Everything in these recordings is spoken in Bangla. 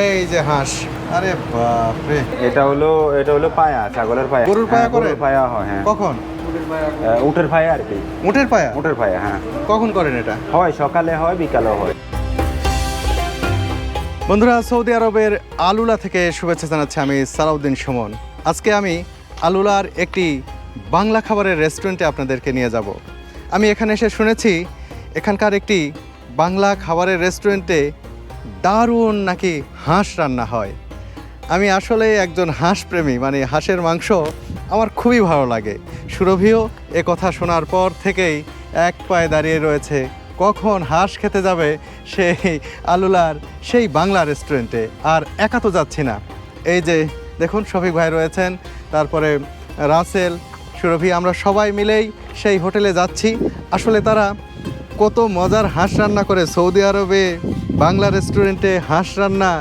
এই যে হাঁস আরে বাপ রে এটা হলো এটা হলো পায়া ছাগলের পায়া। গরুর পায়া হ্যাঁ, করেন? পায়া হয় হ্যাঁ। কখন? উটের পায়া আর কি। উটের পায়া? উটের পায়া হ্যাঁ। কখন করেন এটা? হয় সকালে হয় বিকালেও হয়। বন্ধুরা সৌদি আরবের আলুলা থেকে শুভেচ্ছা জানাচ্ছি আমি সালাউদ্দিন সুমন। আজকে আমি আলুলার একটি বাংলা খাবারের রেস্টুরেন্টে আপনাদেরকে নিয়ে যাব। আমি এখানে এসে শুনেছি এখানকার একটি বাংলা খাবারের রেস্টুরেন্টে দারুণ নাকি হাঁস রান্না হয়। আমি আসলে একজন হাঁস প্রেমী মানে হাঁসের মাংস আমার খুবই ভালো লাগে। সুরভিও এ কথা শোনার পর থেকেই এক পায়ে দাঁড়িয়ে রয়েছে। কখন হাঁস খেতে যাবে সেই আলুলার, সেই বাংলা রেস্টুরেন্টে আর একা তো যাচ্ছি না। এই যে, দেখুন শফিক ভাই রয়েছেন, তারপরে রাসেল, সুরভি, আমরা সবাই মিলেই সেই হোটেলে যাচ্ছি। আসলে তারা কত মজার হাঁস রান্না করে সৌদি আরবে বাংলা রেস্টুরেন্টে হাঁস রান্না,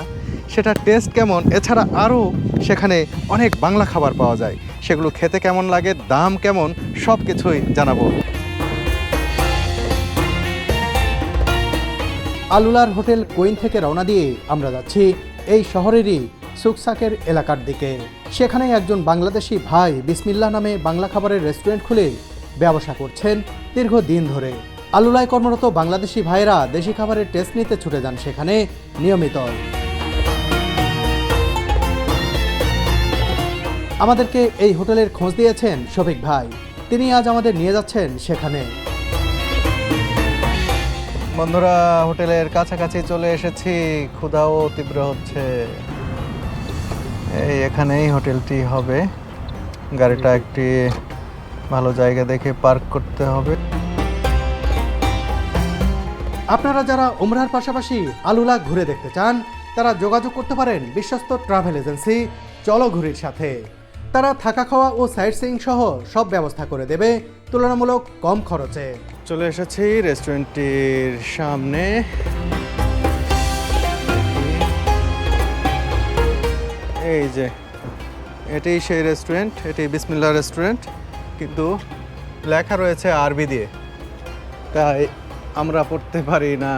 সেটা টেস্ট কেমন? এছাড়া আরও সেখানে অনেক বাংলা খাবার পাওয়া যায়। সেগুলো খেতে কেমন লাগে, দাম কেমন সব কিছুই জানাব। আলুলার হোটেল কোইন থেকে রওনা দিয়ে আমরা যাচ্ছি এই শহরেরই সুকসাকের এলাকার দিকে। সেখানে একজন বাংলাদেশি ভাই বিসমিল্লা নামে বাংলা খাবারের রেস্টুরেন্ট খুলে ব্যবসা করছেন দীর্ঘ দিন ধরে। আলুলায় কর্মরত বাংলাদেশি ভাইরা দেশি খাবারের টেস্ট নিতে ছুটে যান সেখানে, নিয়মিত। আমাদেরকে এই হোটেলের খোঁজ দিয়েছেন শফিক ভাই। তিনি আজ আমাদের নিয়ে যাচ্ছেন সেখানে। বন্ধুরা, হোটেলের কাছাকাছি চলে এসেছি। ক্ষুধাও তীব্র হচ্ছে। এই এখানেই হোটেলটি হবে। গাড়িটা একটি ভালো জায়গা দেখে পার্ক করতে হবে। আপনারা যারা উমরার পাশাপাশি আলুলা ঘুরে দেখতে চান, তারা যোগাযোগ করতে পারেন বিশ্বস্ত ট্রাভেল এজেন্সি চলো ঘুরির সাথে। তারা থাকা খাওয়া ও সাইট সিইং সহ সব ব্যবস্থা করে দেবে তুলনামূলক কম খরচে। চলে এসেছি রেস্টুরেন্টটির সামনে। এই যে, এটি সেই রেস্টুরেন্ট, এটি বিসমিল্লা রেস্টুরেন্ট, কিন্তু লেখা রয়েছে আরবি দিয়ে। তাই আমরা পড়তে পারি না।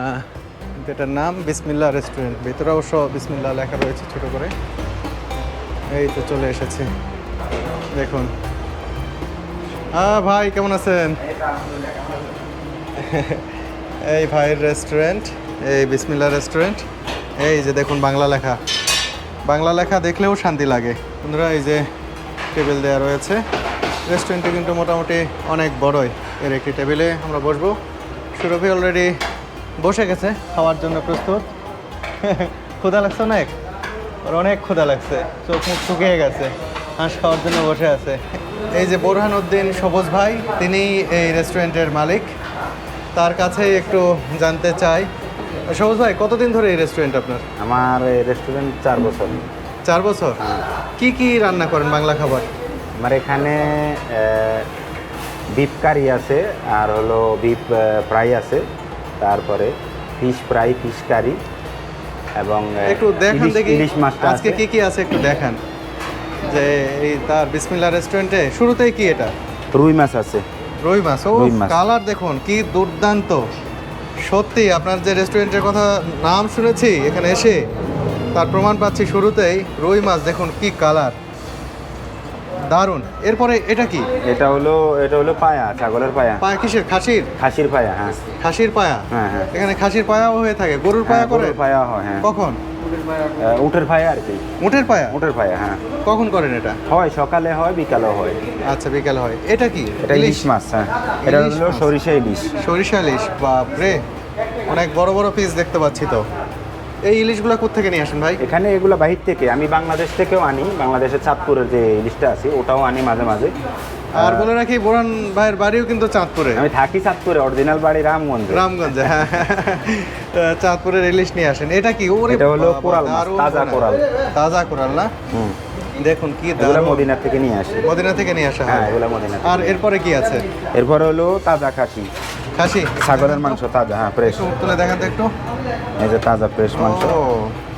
এটার নাম বিসমিল্লা রেস্টুরেন্ট। ভিতরে অবশ্য বিসমিল্লা লেখা রয়েছে ছোট করে। এই তো চলে এসেছি। দেখুন। হ্যাঁ ভাই, কেমন আছেন? এই ভাইয়ের রেস্টুরেন্ট, এই বিসমিল্লা রেস্টুরেন্ট। এই যে দেখুন, বাংলা লেখা। বাংলা লেখা দেখলেও শান্তি লাগে। বন্ধুরা, এই যে টেবিল দেওয়া রয়েছে। রেস্টুরেন্টটি কিন্তু মোটামুটি অনেক বড়ই। এর একটি টেবিলে আমরা বসবো। সুরভি অলরেডি বসে গেছে খাওয়ার জন্য প্রস্তুত। ক্ষুধা লাগছে অনেক? ওর অনেক ক্ষুধা লাগছে চোখ মুখ শুকিয়ে গেছে হাঁস খাওয়ার জন্য বসে আছে। এই যে বোরহান উদ্দিন সবুজ ভাই তিনি এই রেস্টুরেন্টের মালিক। তার কাছেই একটু জানতে চাই। সবুজ ভাই কতদিন ধরে এই রেস্টুরেন্ট আপনার? আমার এই রেস্টুরেন্ট চার বছর। চার বছর? কি কি রান্না করেন বাংলা খাবার? আমার এখানে বিফ কারি আছে আর হলো বিফ ফ্রাই আছে। তারপরে ফিশ ফ্রাই ফিশ কারি এবং একটু দেখান দেখি ইলিশ মাছটা আজকে কি কি আছে একটু দেখান। যে এই তার বিসমিল্লা রেস্টুরেন্টে শুরুতেই কি এটা? রুই মাছ আছে। রুই মাছ। ও। কালার দেখুন কি দুর্দান্ত। সত্যি আপনার যে রেস্টুরেন্টের কথা নাম শুনেছি এখানে এসে তার প্রমাণ পাচ্ছি শুরুতেই। রুই মাছ দেখুন কি কালার। দারুণ। এরপরে এটা কি? এটা হলো এটা হলো পায়া ছাগলের পায়া। পায়া কিসের? খাসির? খাসির পায়া হ্যাঁ। খাসির পায়া? হ্যাঁ হ্যাঁ। এখানে খাসির পায়াও হয়ে থাকে। গরুর পায়া হ্যাঁ, করে গরুর পায়া হয় হ্যাঁ। কখন? উটের পায়া আর কি। উটের পায়া? উটের পায়া হ্যাঁ। কখন করেন এটা? হয় সকালে হয় বিকালেও হয়। আচ্ছা বিকালে হয়। এটা কি? এটা ইলিশ? মাছ হ্যাঁ। এটা হলো সরিষা ইলিশ। সরিষা ইলিশ বাপরে। অনেক বড় বড় পিস দেখতে পাচ্ছি তো। এই ইলিশগুলো কোথেকে নিয়ে আসেন ভাই? এখানে এগুলো বাহির থেকে আমি বাংলাদেশ থেকেও আনি বাংলাদেশের চাঁদপুরের যে ইলিশটা আছে ওটাও আনি মাঝে মাঝে। আর বলে রাখি বোরান ভাইয়ের বাড়িও কিন্তু চাঁদপুরে। আমি থাকি চাঁদপুরে অরিজিনাল বাড়ি রামগঞ্জে। রামগঞ্জে হ্যাঁ। চাঁদপুরের ইলিশ নিয়ে আসেন। এটা কি? ওরে এটা হলো কোরাল তাজা কোরাল। তাজা কোরাল না? হুম। দেখুন কি দারুণ। মদিনা থেকে নিয়ে আসি। মদিনা থেকে নিয়ে আসা হ্যাঁ। হয় এগুলো মদিনা আর এরপরে কি আছে? এরপর হলো তাজা খাসি। খাসি? ছাগলের মাংস তাজা হ্যাঁ ফ্রেশ তুলে দেখান তো একটু। এই যে তাজা ফ্রেশ মাংস।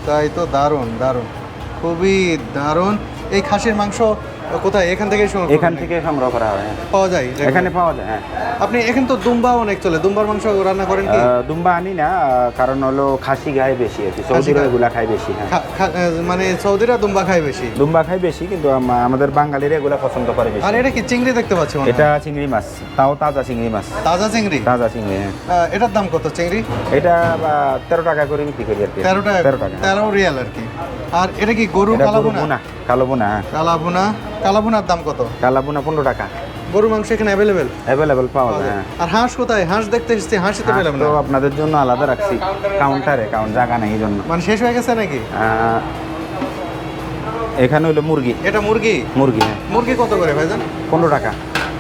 তাই তো দারুণ দারুণ। খুবই দারুণ। এই খাসির মাংস কোথায়? এখান থেকে এখান থেকে সংগ্রহ করা হয় হ্যাঁ। পাওয়া যায় এখানে পাওয়া যায় হ্যাঁ। আপনি এখানে তো দুম্বা অনেক চলে। দুম্বার মাংস রান্না করেন কি? দুম্বা আনি না কারণ হলো খাসি গায়ে বেশি কি সৌদিরা এগুলা খায় বেশি হ্যাঁ। মানে সৌদিরা দুম্বা খায় বেশি? দুম্বা খায় বেশি কিন্তু আমাদের বাঙালিরা এগুলা পছন্দ করে বেশি। আর এটা কি চিংড়ি দেখতে পাচ্ছি এটা চিংড়ি মাছ তাও তাজা চিংড়ি মাছ। তাজা চিংড়ি? তাজা চিংড়ি হ্যাঁ। এটার দাম কত চিংড়ি? এটা তেরো টাকা করে বিক্রি করি আর কি। তেরো টাকা তেরো টাকা তেরো রিয়াল আর কি। আর এটা কি গরু কালাবুনা বোনা কালো বোনা হ্যাঁ। কালাবুনা কালাবুনার দাম কত? কালা বোনা পনেরো টাকা। গরু মাংস এখানে অ্যাভেলেবেল অ্যাভেলেবেল পাওয়া যায় হ্যাঁ। আর হাঁস কোথায়? হাঁস দেখতে এসেছি হাঁসই তো হাঁস পেলাম না। আপনাদের জন্য আলাদা রাখছি কাউন্টারে কাউন্ট জায়গা নেই এই জন্য। মানে শেষ হয়ে গেছে নাকি? এখানে হলো মুরগি। এটা মুরগি? মুরগি হ্যাঁ। মুরগি কত করে ভাইজান? পনেরো টাকা।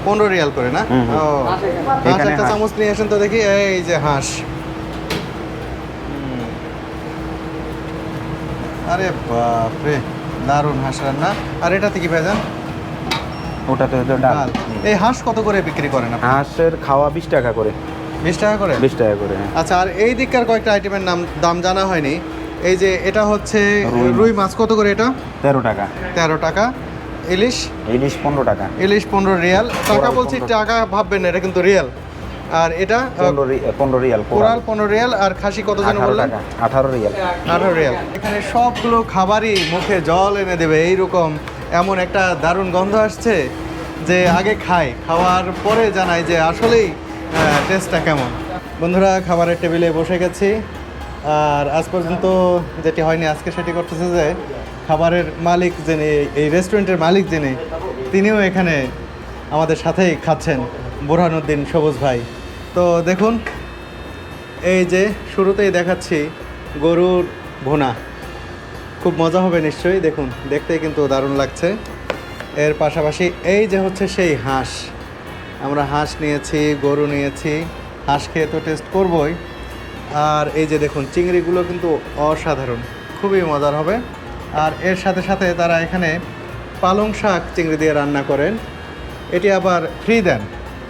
পনেরো রিয়াল করে না। ও হাঁস এখানে একটা চামচ নিয়ে আসেন তো দেখি এই যে হাঁস। আরে বাপরে। দারুণ হাঁস রান্না। আর এটাতে কি ভাইজান? ওটাতে হলো ডাল। এই হাঁস কত করে বিক্রি করেন আপনি? হাঁসের খাওয়া বিশ টাকা করে। বিশ টাকা করে? বিশ টাকা করে হ্যাঁ। আচ্ছা আর এই দিককার কয়েকটা আইটেমের নাম দাম জানা হয়নি। এই যে এটা হচ্ছে রুই। রুই মাছ কত করে এটা? তেরো টাকা। তেরো টাকা। ইলিশ? ইলিশ পনেরো টাকা। ইলিশ পনেরো রিয়াল। টাকা বলছি টাকা ভাববেন না এটা কিন্তু রিয়াল। আর এটা পনেরো রিয়াল কোরাল। পনেরো রিয়াল আর খাসি কত যেন বললেন? আঠারো রিয়াল। আঠারো রিয়াল। এখানে সবগুলো খাবারই মুখে জল এনে দেবে এইরকম এমন একটা দারুণ গন্ধ আসছে যে আগে খাই খাওয়ার পরে জানাই যে আসলেই টেস্টটা কেমন। বন্ধুরা খাবারের টেবিলে বসে গেছি আর আজ পর্যন্ত যেটি হয়নি আজকে সেটি করতেছে যে খাবারের মালিক যিনি এই রেস্টুরেন্টের মালিক যিনি তিনিও এখানে আমাদের সাথেই খাচ্ছেন। বুরহানুদ্দিন সবুজ ভাই। তো দেখুন, এই যে শুরুতেই দেখাচ্ছি গরুর ভুনা। খুব মজা হবে নিশ্চয়ই, দেখুন দেখতে কিন্তু দারুণ লাগছে। এর পাশাপাশি এই যে হচ্ছে সেই হাঁস। আমরা হাঁস নিয়েছি, গরু নিয়েছি, হাঁস খেয়ে তো টেস্ট করবই। আর এই যে দেখুন, চিংড়িগুলো কিন্তু অসাধারণ, খুবই মজার হবে। আর এর সাথে সাথে তারা এখানে পালং শাক চিংড়ি দিয়ে রান্না করেন। এটি আবার ফ্রি দেন।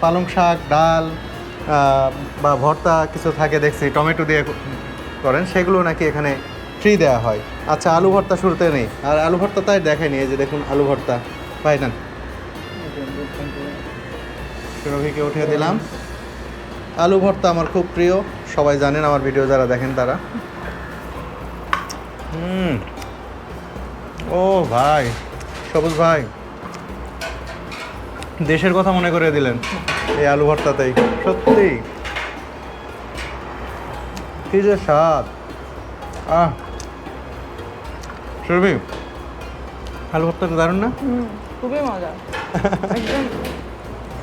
পালং শাক, ডাল বা ভর্তা কিছু থাকে দেখছি, টমেটো দিয়ে করেন, সেগুলো নাকি এখানে ফ্রি দেওয়া হয়। আচ্ছা আলু ভর্তা শুরুতে নেই। আর আলু ভর্তা তাই দেখায়নি এই যে দেখুন আলু ভর্তা। পাই নেন। রবিকে উঠিয়ে দিলাম। আলু ভর্তা আমার খুব প্রিয়, সবাই জানেন আমার ভিডিও যারা দেখেন তারা। হুম। ও ভাই, সবুজ ভাই। দেশের কথা মনে করে দিলেন। এই আলু ভর্তাতেই সত্যি? কি যে স্বাদ। আহ। সুরভি আলু ভর্তাটা দারুণ না? খুবই মজা।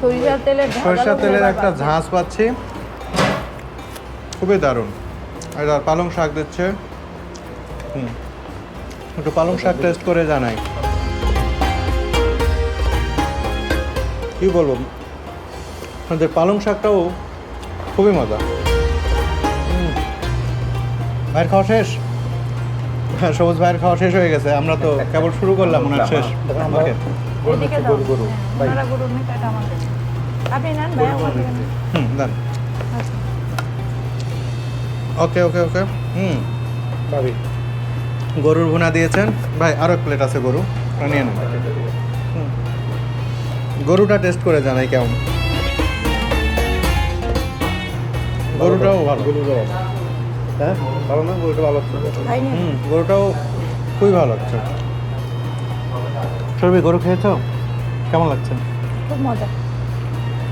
সরিষার তেলের ঝাঁঝালো তেলের একটা। ঝাঁজ পাচ্ছি। খুবই দারুণ। এটা পালং শাক দিচ্ছে। হুম। একটু পালং শাক টেস্ট করে জানাই। কি বলব? আমাদের পালং শাকটাও খুবই মজা। ভাইয়ের খাওয়া শেষ? হ্যাঁ সবুজ ভাইয়ের খাওয়া শেষ হয়ে গেছে। আমরা তো কেবল শুরু করলাম ওনার শেষ। হ্যাঁ। হুম দেন। আচ্ছা। ওকে ওকে ওকে। হুম। ভাবি গরুর ভুনা দিয়েছেন। ভাই আরও এক প্লেট আছে গরু। নিয়ে নেন। হুম। গরুটা টেস্ট করে জানাই কেমন। গরুটাও ভালো। হ্যাঁ? ভালো না? গরুটা ভালো? হুম গরুটাও খুবই ভালো লাগছে। সরবি গরু খেয়েছো? কেমন লাগছে? খুব মজা।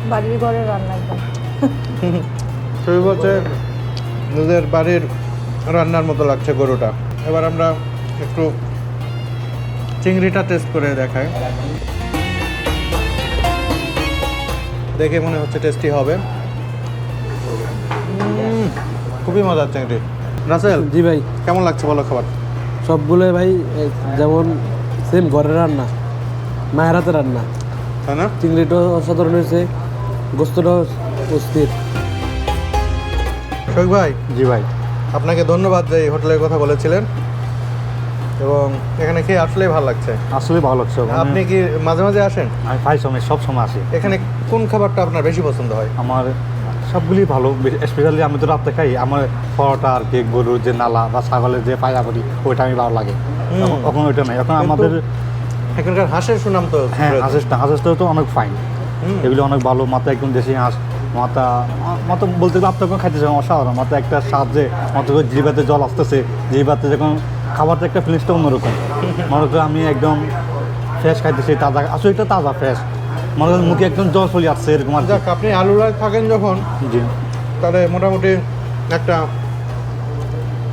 বাড়ির ঘরে রান্না একদম। সবই বলছে নিজের বাড়ির রান্নার মতো লাগছে গরুটা। এবার আমরা একটু চিংড়িটা টেস্ট করে দেখাই। দেখে মনে হচ্ছে টেস্টি হবে। খুবই মজার চিংড়ি রাসেল জি ভাই। কেমন লাগছে বলো খাবার? সবগুলো ভাই যেমন সেম ঘরের রান্না মায়ের হাতে রান্না। তাই না? চিংড়িটাও অসাধারণ হয়েছে গোস্তটাও অস্থির। শোক ভাই? জি ভাই। আপনাকে ধন্যবাদ যে এই হোটেলের কথা বলেছিলেন। এবং এখানে খেয়ে আসলেই ভালো লাগছে। আসলে ভালো লাগছে আপনি কি মাঝে মাঝে আসেন? আমি প্রায় সময় সব সময় আসি। এখানে কোন খাবারটা আপনার বেশি পছন্দ হয়? আমার সবগুলি ভালো স্পেশালি আমি তো রাত্রে খাই আমার পরোটা আর কি গরুর যে নালা বা ছাগলের যে পায়া করি ওইটা আমি ভালো লাগে। এখন- ওইটা নাই। এখন আমাদের এখানকার হাঁসের সুনাম তো হ্যাঁ রয়েছে। হাঁসের হাঁসের তো অনেক ফাইন এগুলো অনেক ভালো। মাথা একদম দেশি হাঁস মাথা মাথা বলতে গেলে আপনার কোনো খাইতেছে অসাধারণ। মাথা একটা স্বাদ যে মাথা জিবাতে জল আসতেছে জিবাতে যখন খাবারটা একটা ফিলিংসটা অন্যরকম। মনে করি আমি একদম ফ্রেশ খাইতেছি তাজা আসলে এটা তাজা ফ্রেশ মনে করেন মুখে একদম জল চলে আসছে এরকম আর। যাক আপনি আলুলায় থাকেন যখন জি। তাহলে মোটামুটি একটা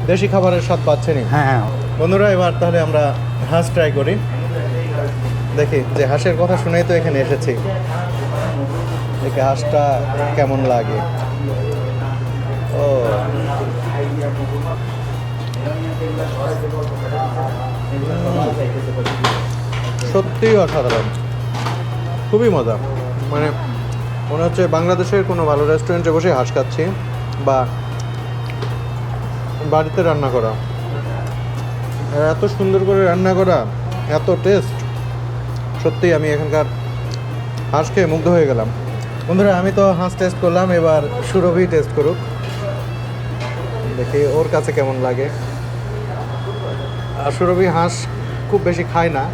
দেশি খাবারের স্বাদ পাচ্ছেনই হ্যাঁ হ্যাঁ। বন্ধুরা এবার তাহলে আমরা হাঁস ট্রাই করি। দেখি যে হাঁসের কথা শুনেই তো এখানে এসেছি। দেখি হাঁসটা কেমন লাগে। ও। সত্যিই অসাধারণ। খুবই মজা। মানে মনে হচ্ছে বাংলাদেশের কোনো ভালো রেস্টুরেন্টে বসে হাঁস খাচ্ছি বা বাড়িতে রান্না করা। এত সুন্দর করে রান্না করা, এত টেস্ট সত্যি আমি এখানকার হাঁস খেয়ে মুগ্ধ হয়ে গেলাম। বন্ধুরা, আমি তো হাঁস টেস্ট করলাম, এবার সুরভি টেস্ট করুক। দেখি ওর কাছে কেমন লাগে। সুরভি হাঁস খুব বেশি খায় না,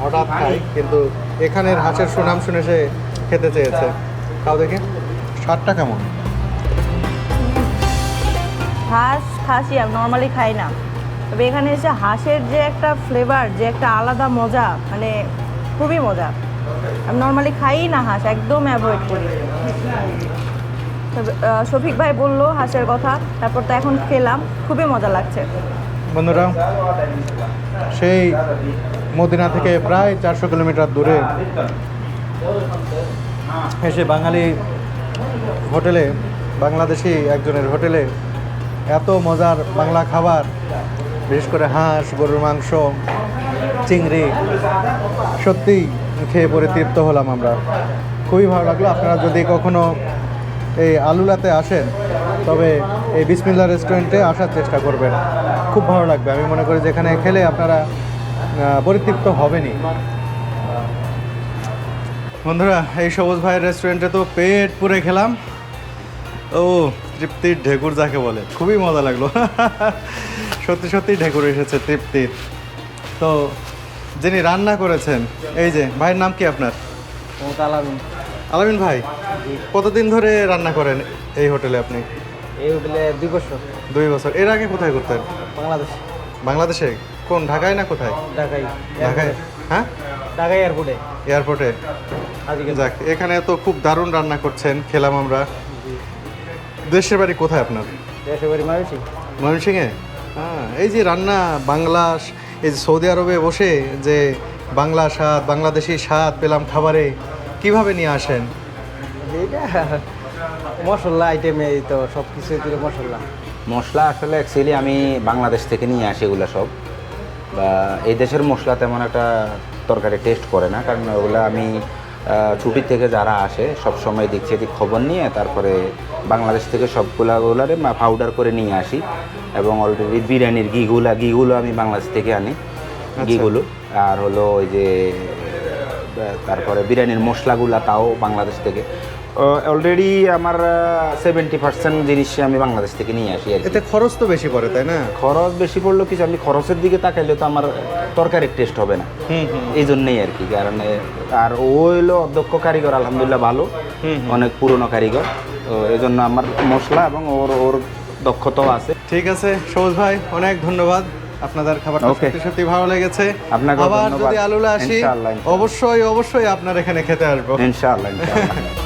হঠাৎ খায়, কিন্তু এখানের হাঁসের সুনাম শুনে সে খেতে চেয়েছে। খাও দেখি স্বাদটা কেমন? হাঁস খাসি আমি নর্মালি খাই না। তবে এখানে এসে হাঁসের যে একটা ফ্লেভার যে একটা আলাদা মজা মানে খুবই মজা। আমি নর্মালি খাই না হাঁস একদম অ্যাভয়েড করি। শফিক ভাই বলল হাঁসের কথা তারপর তো এখন খেলাম খুবই মজা লাগছে। বন্ধুরা সেই মদিনা থেকে প্রায় চারশো কিলোমিটার দূরে এসে বাঙালি হোটেলে, বাংলাদেশি একজনের হোটেলে এত মজার বাংলা খাবার, বিশেষ করে হাঁস, গরুর মাংস, চিংড়ি, সত্যিই খেয়ে পরে তৃপ্ত হলাম আমরা। খুবই ভালো লাগল। আপনারা যদি কখনো এই আলুলাতে আসেন, তবে এই বিসমিল্লা রেস্টুরেন্টে আসার চেষ্টা করবেন। খুব ভালো লাগবে। আমি মনে করি যেখানে খেলে আপনারা পরিতৃপ্ত হবেনি। বন্ধুরা এই সবুজ ভাইয়ের রেস্টুরেন্টে তো পেট পুরে খেলাম। ও তৃপ্তির ঢেকুর যাকে বলে। খুবই মজা লাগল। সত্যি সত্যি ঢেকুর এসেছে তৃপ্তির তো যিনি রান্না করেছেন এই যে ভাইয়ের নাম কি আপনার? আলামিন। আলামিন ভাই কতদিন ধরে রান্না করেন এই হোটেলে আপনি? এই হোটেলে দুই বছর। দুই বছর। এর আগে কোথায় করতেন? বাংলাদেশ। বাংলাদেশে? কোন ঢাকায় না কোথায়? ঢাকায়। ঢাকায়? হ্যাঁ? ঢাকা এয়ারপোর্টে এয়ারপোর্টে যাক এখানে তো খুব দারুণ রান্না করছেন খেলাম আমরা। দেশের বাড়ি কোথায় আপনার? দেশে বাড়ি মারছি ময়মনসিংহে? হ্যাঁ এই যে রান্না বাংলা এই যে সৌদি আরবে বসে যে বাংলা স্বাদ বাংলাদেশি স্বাদ পেলাম খাবারে কীভাবে নিয়ে আসেন? মশলা আইটেম এই তো সব কিছু মশলা। মশলা আসলে অ্যাকচুয়ালি আমি বাংলাদেশ থেকে নিয়ে আসি এগুলো সব। বা এই দেশের মশলা তেমন একটা তরকারি টেস্ট করে না কারণ ওগুলো আমি ছুটির থেকে যারা আসে সব সময় দিক সেদিক খবর নিয়ে তারপরে বাংলাদেশ থেকে সবগুলা ওগুলারে পাউডার করে নিয়ে আসি এবং অলরেডি বিরিয়ানির ঘিগুলা ঘিগুলো আমি বাংলাদেশ থেকে আনি ঘিগুলো। আর হলো ওই যে তারপরে বিরিয়ানির মশলাগুলা তাও বাংলাদেশ থেকে। অলরেডি আমার সেভেন্টি পার্সেন্ট জিনিস আমি বাংলাদেশ থেকে নিয়ে আসি আর এতে খরচ তো বেশি পড়ে তাই না? খরচ বেশি পড়ল কিছু আমি খরচের দিকে তাকাইলে তো আমার তরকারির টেস্ট হবে না। এই জন্যই আর কি কারণ আর ও হলো অধ্যক্ষ কারিগর আলহামদুলিল্লাহ ভালো। হুম, অনেক পুরনো কারিগর। তো এই জন্য আমার মশলা এবং ওর ওর দক্ষতাও আছে। ঠিক আছে সবুজ ভাই অনেক ধন্যবাদ। আপনাদের খাবারটা. সত্যি সত্যি ভালো লেগেছে। আবার। যদি আলুলা আসি। অবশ্যই অবশ্যই আপনার এখানে খেতে আসব। ইনশাআল্লাহ ইনশাআল্লাহ।